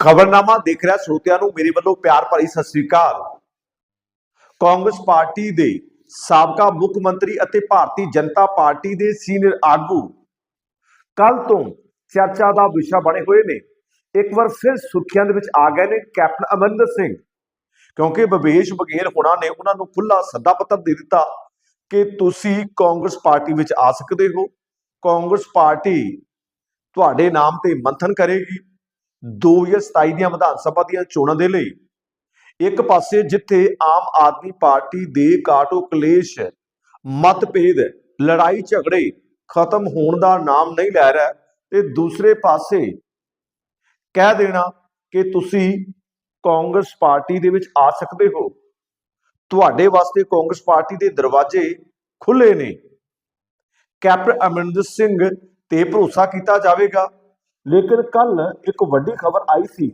ਖਬਰਨਾਮਾ ਦੇਖ ਰਿਹਾ ਸਰੋਤਿਆਂ ਨੂੰ, ਮੇਰੇ ਵੱਲੋਂ ਪਿਆਰ ਭਰੀ ਸਤਿ ਸ੍ਰੀ ਅਕਾਲ। ਕਾਂਗਰਸ ਪਾਰਟੀ ਦੇ ਸਾਬਕਾ ਮੁੱਖ ਮੰਤਰੀ ਅਤੇ ਭਾਰਤੀ ਜਨਤਾ ਪਾਰਟੀ ਦੇ ਸੀਨੀਅਰ ਆਗੂ ਕੱਲ ਤੋਂ ਚਰਚਾ ਦਾ ਵਿਸ਼ਾ ਬਣੇ ਹੋਏ ਨੇ। ਇੱਕ ਵਾਰ ਫਿਰ ਸੁਰਖੀਆਂ ਦੇ ਵਿੱਚ ਆ ਗਏ ਨੇ ਕੈਪਟਨ ਅਮਰਿੰਦਰ ਸਿੰਘ, ਕਿਉਂਕਿ ਭਵੇਸ਼ ਬਘੇਲ ਹੋਣਾ ਨੇ ਉਹਨਾਂ ਨੂੰ ਖੁੱਲਾ ਸੱਦਾ ਪੱਤਰ ਦੇ ਦਿੱਤਾ ਕਿ ਤੁਸੀਂ ਕਾਂਗਰਸ ਪਾਰਟੀ ਵਿੱਚ ਆ ਸਕਦੇ ਹੋ। ਕਾਂਗਰਸ ਪਾਰਟੀ ਤੁਹਾਡੇ ਨਾਮ ਤੇ ਮੰਥਨ ਕਰੇਗੀ। 2027 ਦੀਆਂ ਵਿਧਾਨ ਸਭਾ ਦੀਆਂ ਚੋਣਾਂ ਦੇ ਲਈ ਇੱਕ ਪਾਸੇ ਜਿੱਥੇ ਆਮ ਆਦਮੀ ਪਾਰਟੀ ਦੇ ਕਾਟੋ ਕਲੇਸ਼ ਮਤਭੇਦ ਲੜਾਈ ਝਗੜੇ ਖਤਮ ਹੋਣ ਦਾ ਨਾਮ ਨਹੀਂ ਲੈ ਰਿਹਾ ਤੇ ਦੂਸਰੇ ਪਾਸੇ ਕਹਿ ਦੇਣਾ ਕਿ ਤੁਸੀਂ ਕਾਂਗਰਸ ਪਾਰਟੀ ਦੇ ਵਿੱਚ ਆ ਸਕਦੇ ਹੋ। ਤੁਹਾਡੇ ਵਾਸਤੇ ਕਾਂਗਰਸ ਪਾਰਟੀ ਦੇ ਦਰਵਾਜ਼ੇ ਖੁੱਲੇ ਨੇ। ਕੈਪਟਨ ਅਮਰਿੰਦਰ ਸਿੰਘ ਤੇ ਭਰੋਸਾ ਕੀਤਾ ਜਾਵੇਗਾ। ਲੇਕਿਨ ਕੱਲ ਇੱਕ ਵੱਡੀ ਖਬਰ ਆਈ ਸੀ।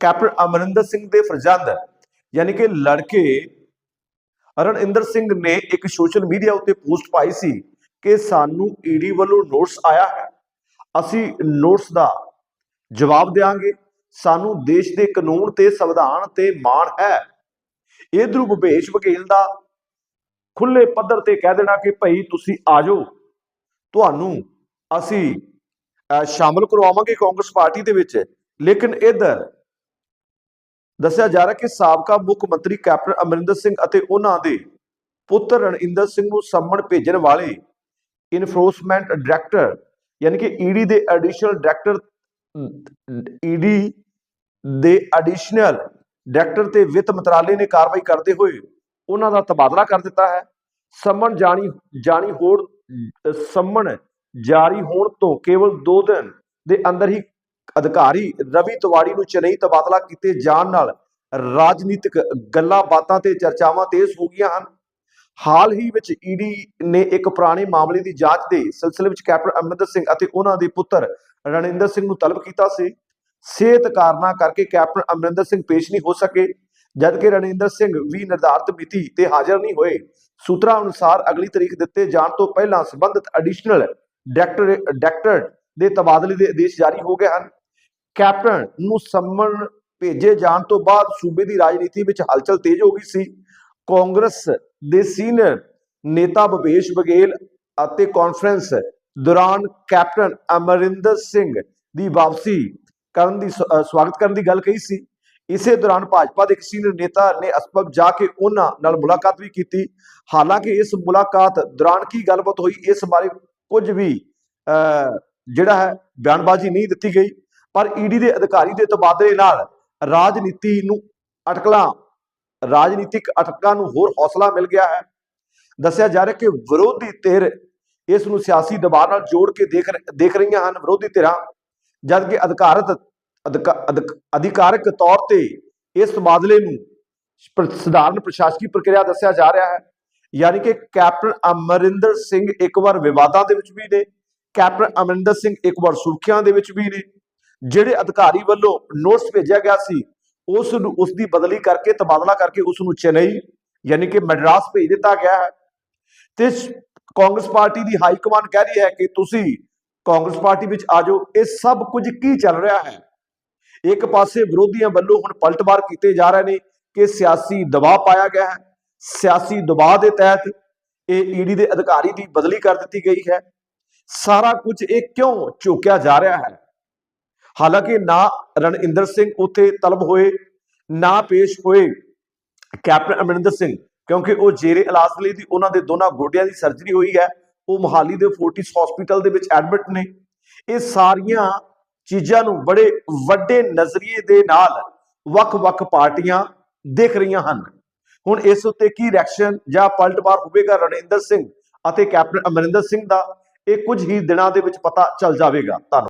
ਕੈਪਟਨ ਅਮਰਿੰਦਰ ਸਿੰਘ ਦੇ ਫਰਜ਼ੰਦ, ਯਾਨੀ ਕਿ ਲੜਕੇ ਰਣਇੰਦਰ ਸਿੰਘ ਨੇ ਇੱਕ ਸੋਸ਼ਲ ਮੀਡੀਆ ਉੱਤੇ ਪੋਸਟ ਪਾਈ ਸੀ ਕਿ ਸਾਨੂੰ ਈਡੀ ਵੱਲੋਂ ਨੋਟਿਸ ਆਇਆ ਹੈ। ਅਸੀਂ ਨੋਟਿਸ ਦਾ ਜਵਾਬ ਦੇਵਾਂਗੇ ਸਾਨੂੰ ਦੇਸ਼ ਦੇ ਕਾਨੂੰਨ ਤੇ ਸੰਵਿਧਾਨ ਤੇ ਮਾਣ ਹੈ। ਇਧਰੂ ਭੁਪੇਸ਼ ਬਘੇਲ ਦਾ ਖੁੱਲੇ ਪੱਧਰ ਤੇ ਕਹਿ ਦੇਣਾ ਕਿ ਭਈ ਤੁਸੀਂ ਆ ਜਾਓ। ਤੁਹਾਨੂੰ ਅਸੀਂ ਸ਼ਾਮਲ ਕਰਵਾਵਾਂਗੇ ਕਾਂਗਰਸ ਪਾਰਟੀ ਦੇ ਵਿੱਚ। ਲੇਕਿਨ ਇਧਰ ਦੱਸਿਆ ਜਾ ਰਿਹਾ ਕਿ ਸਾਬਕਾ ਮੁੱਖ ਮੰਤਰੀ ਕੈਪਟਨ ਅਮਰਿੰਦਰ ਸਿੰਘ ਅਤੇ ਉਹਨਾਂ ਦੇ ਪੁੱਤਰ ਰਣਇੰਦਰ ਸਿੰਘ ਨੂੰ ਸੰਮਣ ਭੇਜਣ ਵਾਲੇ ਇਨਫੋਰਸਮੈਂਟ ਡਾਇਰੈਕਟਰ ਯਾਨੀ ਕਿ ਈਡੀ ਦੇ ਐਡੀਸ਼ਨਲ ਡਾਇਰੈਕਟਰ ਈਡੀ ਦੇ ਐਡੀਸ਼ਨਲ ਡਾਇਰੈਕਟਰ ਤੇ ਵਿੱਤ ਮੰਤਰਾਲੇ ਨੇ ਕਾਰਵਾਈ ਕਰਦੇ ਹੋਏ ਉਹਨਾਂ ਦਾ ਤਬਾਦਲਾ ਕਰ ਦਿੱਤਾ ਹੈ। ਸੰਮਣ ਜਾਣੀ ਜਾਣੀ ਹੋਰ ਸੰਮਣ ਜਾਰੀ ਹੋਣ ਤੋਂ ਕੇਵਲ 2 ਦਿਨ ਦੇ ਅੰਦਰ ਹੀ ਅਧਿਕਾਰੀ ਰਵੀ ਤਵਾੜੀ ਨੂੰ ਚੇਨਈ ਤਬਾਦਲਾ ਕੀਤੇ ਜਾਣ ਨਾਲ ਰਾਜਨੀਤਿਕ ਗੱਲਾਂ ਬਾਤਾਂ ਤੇ ਚਰਚਾਵਾਂ ਤੇਜ਼ ਹੋ ਗਈਆਂ ਹਨ। ਹਾਲ ਹੀ ਵਿੱਚ ਈਡੀ ਨੇ ਇੱਕ ਪੁਰਾਣੇ ਮਾਮਲੇ ਦੀ ਜਾਂਚ ਦੇ ਸਿਲਸਿਲੇ ਵਿੱਚ ਕੈਪਟਨ ਅਮਰਿੰਦਰ ਸਿੰਘ ਅਤੇ ਉਹਨਾਂ ਦੇ ਪੁੱਤਰ ਰਣਿੰਦਰ ਸਿੰਘ ਨੂੰ ਤਲਬ ਕੀਤਾ ਸੀ। ਸਿਹਤ ਕਾਰਨਾਂ ਕਰਕੇ ਕੈਪਟਨ ਅਮਰਿੰਦਰ ਸਿੰਘ ਪੇਸ਼ ਨਹੀਂ ਹੋ ਸਕੇ, ਜਦਕਿ ਰਣਿੰਦਰ ਸਿੰਘ ਵੀ ਨਿਰਧਾਰਤ ਮਿਤੀ ਤੇ ਹਾਜ਼ਰ ਨਹੀਂ ਹੋਏ। ਸੂਤਰਾਂ ਅਨੁਸਾਰ ਅਗਲੀ ਤਰੀਕ ਦਿੱਤੇ ਜਾਣ ਤੋਂ ਪਹਿਲਾਂ ਸੰਬੰਧਿਤ ਐਡੀਸ਼ਨਲ ਡਾਇਰੈਕਟਰ ਡਾਇਰੈਕਟਰ ਦੇ ਤਬਾਦਲੇ ਦੇ ਆਦੇਸ਼ ਜਾਰੀ ਹੋ ਗਏ ਹਨ। ਕੈਪਟਨ ਨੂੰ ਸੰਮਣ ਭੇਜੇ ਜਾਣ ਤੋਂ ਬਾਅਦ ਸੂਬੇ ਦੀ ਰਾਜਨੀਤੀ ਵਿੱਚ ਹਲਚਲ ਤੇਜ਼ ਹੋ ਗਈ ਸੀ। ਕਾਂਗਰਸ ਦੇ ਸੀਨੀਅਰ ਨੇਤਾ ਭੁਪੇਸ਼ ਬਘੇਲ ਅਤੇ ਕਾਨਫਰੰਸ ਦੌਰਾਨ ਕੈਪਟਨ ਅਮਰਿੰਦਰ ਸਿੰਘ ਦੀ ਵਾਪਸੀ ਕਰਨ ਦੀ ਸਵਾਗਤ ਕਰਨ ਦੀ ਗੱਲ ਕਹੀ ਸੀ। ਇਸੇ ਦੌਰਾਨ ਭਾਜਪਾ ਦੇ ਇੱਕ ਸੀਨੀਅਰ ਨੇਤਾ ਨੇ ਅਸਬਬ ਜਾ ਕੇ ਉਹਨਾਂ ਨਾਲ ਮੁਲਾਕਾਤ ਵੀ ਕੀਤੀ। ਹਾਲਾਂਕਿ ਇਸ ਮੁਲਾਕਾਤ ਦੌਰਾਨ ਕੀ ਗੱਲਬਾਤ ਹੋਈ, ਇਸ ਬਾਰੇ ਕੁਝ ਵੀ ਅਹ, ਜਿਹੜਾ ਹੈ ਬਿਆਨਬਾਜ਼ੀ ਨਹੀਂ ਦਿੱਤੀ ਗਈ। ਪਰ ਈਡੀ ਦੇ ਅਧਿਕਾਰੀ ਦੇ ਤਬਾਦਲੇ ਨਾਲ ਰਾਜਨੀਤੀ ਨੂੰ ਅਟਕਲਾਂ ਰਾਜਨੀਤਿਕ ਅਟਕਾਂ ਨੂੰ ਹੋਰ ਹੌਸਲਾ ਮਿਲ ਗਿਆ ਹੈ। ਦੱਸਿਆ ਜਾ ਰਿਹਾ ਕਿ ਵਿਰੋਧੀ ਧਿਰ ਇਸ ਨੂੰ ਸਿਆਸੀ ਦਬਾਅ ਨਾਲ ਜੋੜ ਕੇ ਦੇਖ ਦੇਖ ਰਹੀਆਂ ਹਨ। ਵਿਰੋਧੀ ਧਿਰਾਂ ਜਦਕਿ ਅਧਿਕਾਰਤ ਅਧਿਕਾ- ਅਧਿਕਾਰਕ ਤੌਰ ਤੇ ਇਸ ਤਬਾਦਲੇ ਨੂੰ ਸਧਾਰਨ ਪ੍ਰਸ਼ਾਸਕੀ ਪ੍ਰਕਿਰਿਆ ਦੱਸਿਆ ਜਾ ਰਿਹਾ ਹੈ। ਯਾਨੀ ਕਿ ਕੈਪਟਨ ਅਮਰਿੰਦਰ ਸਿੰਘ ਇੱਕ ਵਾਰ ਵਿਵਾਦਾਂ ਦੇ ਵਿੱਚ ਵੀ ਨੇ, ਕੈਪਟਨ ਅਮਰਿੰਦਰ ਸਿੰਘ ਇੱਕ ਵਾਰ ਸੁਰਖੀਆਂ ਦੇ ਵਿੱਚ ਵੀ ਨੇ। ਜਿਹੜੇ ਅਧਿਕਾਰੀ ਵੱਲੋਂ ਨੋਟਿਸ ਭੇਜਿਆ ਗਿਆ ਸੀ, ਉਸ ਨੂੰ, ਉਸ ਦੀ ਬਦਲੀ ਕਰਕੇ, ਤਬਾਦਲਾ ਕਰਕੇ ਉਸ ਨੂੰ ਚੇਨਈ, ਯਾਨੀ ਕਿ ਮੈਡਰਾਸ ਭੇਜ ਦਿੱਤਾ ਗਿਆ ਹੈ। ਤੇ ਕਾਂਗਰਸ ਪਾਰਟੀ ਦੀ ਹਾਈ ਕਮਾਂਡ ਕਹਿ ਰਹੀ ਹੈ ਕਿ ਤੁਸੀਂ ਕਾਂਗਰਸ ਪਾਰਟੀ ਵਿੱਚ ਆ ਜਾਓ, ਇਹ ਸਭ ਕੁਝ ਕੀ ਚੱਲ ਰਿਹਾ ਹੈ? ਇੱਕ ਪਾਸੇ ਵਿਰੋਧੀਆਂ ਵੱਲੋਂ ਹੁਣ ਪਲਟਵਾਰ ਕੀਤੇ ਜਾ ਰਹੇ ਨੇ ਕਿ ਸਿਆਸੀ ਦਬਾਅ ਪਾਇਆ ਗਿਆ ਹੈ। ਸਿਆਸੀ ਦਬਾਅ ਦੇ ਤਹਿਤ ਇਹ ਈਡੀ ਦੇ ਅਧਿਕਾਰੀ ਦੀ ਬਦਲੀ ਕਰ ਦਿੱਤੀ ਗਈ ਹੈ। ਸਾਰਾ ਕੁਝ ਇਹ ਕਿਉਂ ਝੋਕਿਆ ਜਾ ਰਿਹਾ ਹੈ? ਹਾਲਾਂਕਿ ਨਾ ਰਣਇੰਦਰ ਸਿੰਘ ਉੱਥੇ ਤਲਬ ਹੋਏ, ਨਾ ਪੇਸ਼ ਹੋਏ ਕੈਪਟਨ ਅਮਰਿੰਦਰ ਸਿੰਘ, ਕਿਉਂਕਿ ਉਹ ਜੇਰੇ ਇਲਾਜ ਲਈ ਦੀ ਉਹਨਾਂ ਦੇ ਦੋਨਾਂ ਗੋਡਿਆਂ ਦੀ ਸਰਜਰੀ ਹੋਈ ਹੈ। ਉਹ ਮੋਹਾਲੀ ਦੇ ਫੋਰਟਿਸ ਹਸਪੀਟਲ ਦੇ ਵਿੱਚ ਐਡਮਿਟ ਨੇ। ਇਹ ਸਾਰੀਆਂ ਚੀਜ਼ਾਂ ਨੂੰ ਬੜੇ ਵੱਡੇ ਨਜ਼ਰੀਏ ਦੇ ਨਾਲ ਵੱਖ-ਵੱਖ ਪਾਰਟੀਆਂ ਦੇਖ ਰਹੀਆਂ ਹਨ। ਹੁਣ ਇਸ ਉੱਤੇ ਕੀ ਰਿਐਕਸ਼ਨ ਜਾਂ ਪਲਟਵਾਰ ਹੋਵੇਗਾ ਰਣਿੰਦਰ ਸਿੰਘ ਅਤੇ ਕੈਪਟਨ ਅਮਰਿੰਦਰ ਸਿੰਘ ਦਾ, ਇਹ ਕੁਝ ਹੀ ਦਿਨਾਂ ਦੇ ਵਿੱਚ ਪਤਾ ਚੱਲ ਜਾਵੇਗਾ। ਧੰਨਵਾਦ।